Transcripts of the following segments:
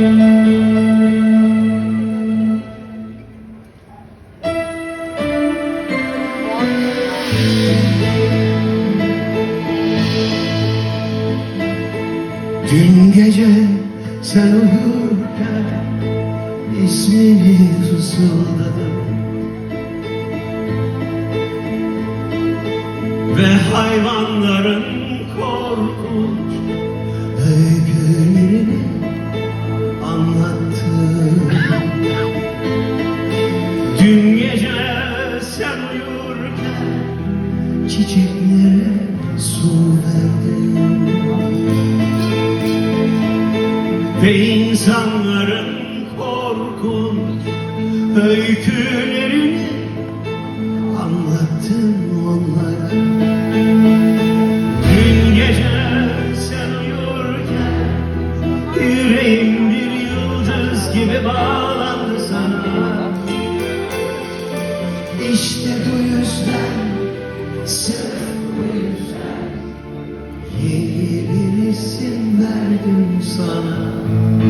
Dün gece ismini fısıldadım. Ve hayvanların insanların korkunç öykülerini anlattım onlara. Dün gece sen uyurken yüreğim bir yıldız gibi bağlandı sana. İşte bu yüzden, sırf bu yüzden yeni bir isim verdim sana.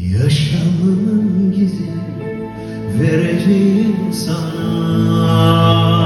Yaşamımın gizini Vereceğim sana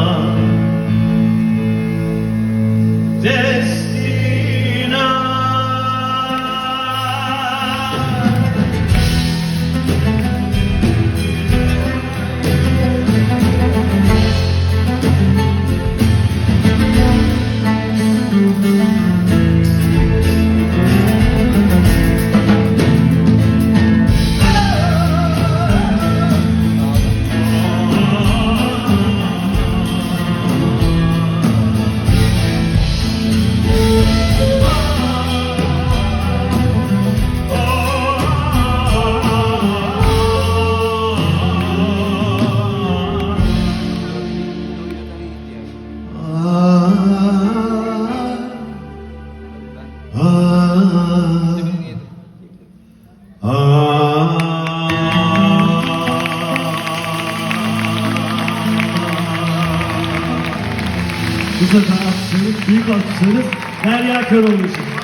Bu sefer alkışlarınız, büyük alkışlarınız Derya Köroğlu için.